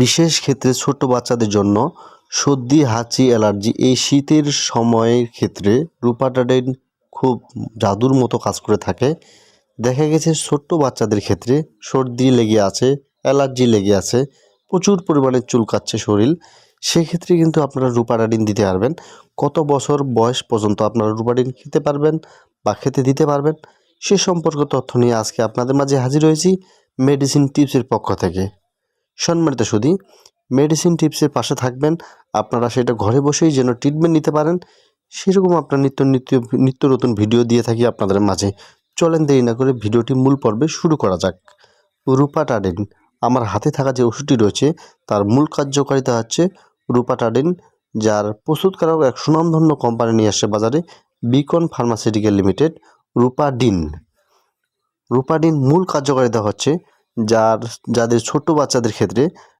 বিশেষ ক্ষেত্রে ছোট বাচ্চাদের জন্য সর্দি, হাঁচি, অ্যালার্জি এই শীতের সময়ের ক্ষেত্রে রূপাটাডিন খুব জাদুর মতো কাজ করে থাকে। দেখা গেছে ছোট্ট বাচ্চাদের ক্ষেত্রে সর্দি লেগে আছে, অ্যালার্জি লেগে আছে, প্রচুর পরিমাণে চুলকাচ্ছে শরীর। সেক্ষেত্রে কিন্তু আপনারা রূপাটাডিন দিতে পারবেন। কত বছর বয়স পর্যন্ত আপনারা রূপাডিন খেতে পারবেন বা খেতে দিতে পারবেন, সে সম্পর্কে তথ্য নিয়ে আজকে আপনাদের মাঝে হাজির হয়েছি মেডিসিন টিপসের পক্ষ থেকে। সম্মানিত সুদী মেডিসিন টিপসের পাশে থাকবেন। আপনারা সেটা ঘরে বসেই যেন ট্রিটমেন্ট নিতে পারেন। সেরকম আপনার নিত্য নিত্য নিত্য নতুন ভিডিও দিয়ে থাকি আপনাদের মাঝে। চলেন দেরি না করে ভিডিওটি মূল পর্বে শুরু করা যাক। রূপাটাডিন, আমার হাতে থাকা যে ওষুধটি রয়েছে, তার মূল কার্যকারিতা হচ্ছে রূপাটাডিন, যার প্রস্তুতকারক এক সুনামধন্য কোম্পানি নিয়ে আসছে বাজারে বিকন ফার্মাসিউটিক্যাল লিমিটেড রূপাডিন। রূপাডিন মূল কার্যকারিতা হচ্ছে যার যাদের ছোট বাচ্চাদের ক্ষেত্রে